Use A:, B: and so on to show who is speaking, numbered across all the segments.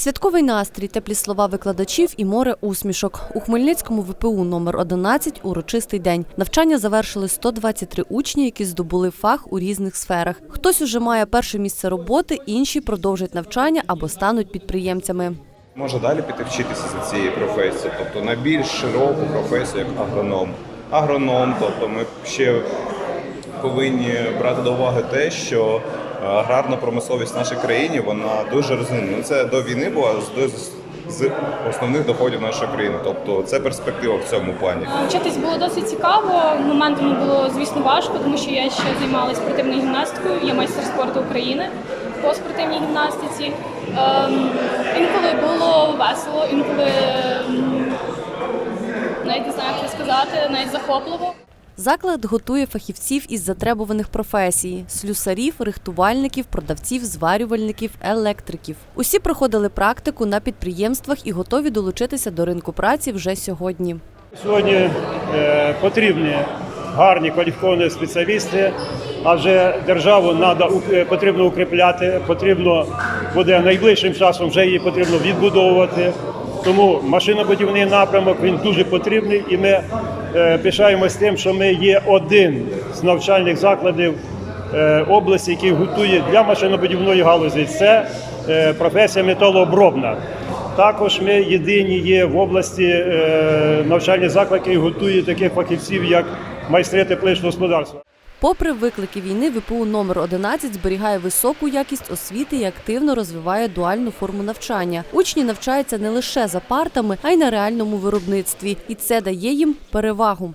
A: Святковий настрій, теплі слова викладачів і море усмішок. У Хмельницькому ВПУ номер 11 урочистий день. Навчання завершили 123 учні, які здобули фах у різних сферах. Хтось уже має перше місце роботи, інші продовжать навчання або стануть підприємцями.
B: може далі піти вчитися за цією професією, тобто на більш широку професію, як агроном. Агроном, тобто ми ще повинні брати до уваги те, що аграрна промисловість в нашій країні вона дуже розвинена. Ну, Це до війни була з, основних доходів нашої країни. Тобто це перспектива в цьому плані.
C: Вчитись було досить цікаво. Моментами було, звісно, важко, тому що я ще займалася спортивною гімнастикою, я майстер спорту України по спортивній гімнастиці. Ем, інколи було весело, інколи ем, навіть не знаю, як це сказати, навіть захопливо.
A: Заклад готує фахівців із затребуваних професій: слюсарів, рихтувальників, продавців, зварювальників, електриків. Усі проходили практику на підприємствах і готові долучитися до ринку праці вже сьогодні.
D: Сьогодні е, потрібні гарні кваліфіковані спеціалісти, адже державу надо, е, потрібно укріпляти, потрібно буде найближчим часом вже її потрібно відбудовувати. Тому машинобудівний напрямок він дуже потрібний, і ми пишаємось тим, що ми є один з навчальних закладів е, області, який готує для машинобудівної галузі. Це е, професія металообробна. Також ми єдині є в області е, навчальні заклади, які готують таких фахівців, як майстри тепличного господарства.
A: Попри виклики війни, ВПУ номер 11 зберігає високу якість освіти і активно розвиває дуальну форму навчання. Учні навчаються не лише за партами, а й на реальному виробництві, і це дає їм перевагу.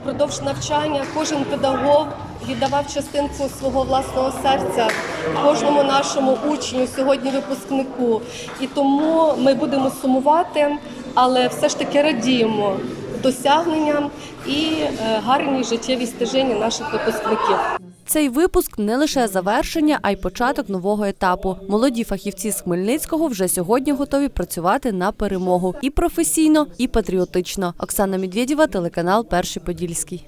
E: Впродовж навчання кожен педагог віддавав частинку свого власного серця кожному нашому учню, сьогодні випускнику. І тому ми будемо сумувати, але все ж таки радіємо досягненням і е, гарній життєвій стежині наших випускників.
A: Цей випуск не лише завершення, а й початок нового етапу. Молоді фахівці з Хмельницького вже сьогодні готові працювати на перемогу і професійно, і патріотично. Оксана Медведєва, телеканал Перший Подільський.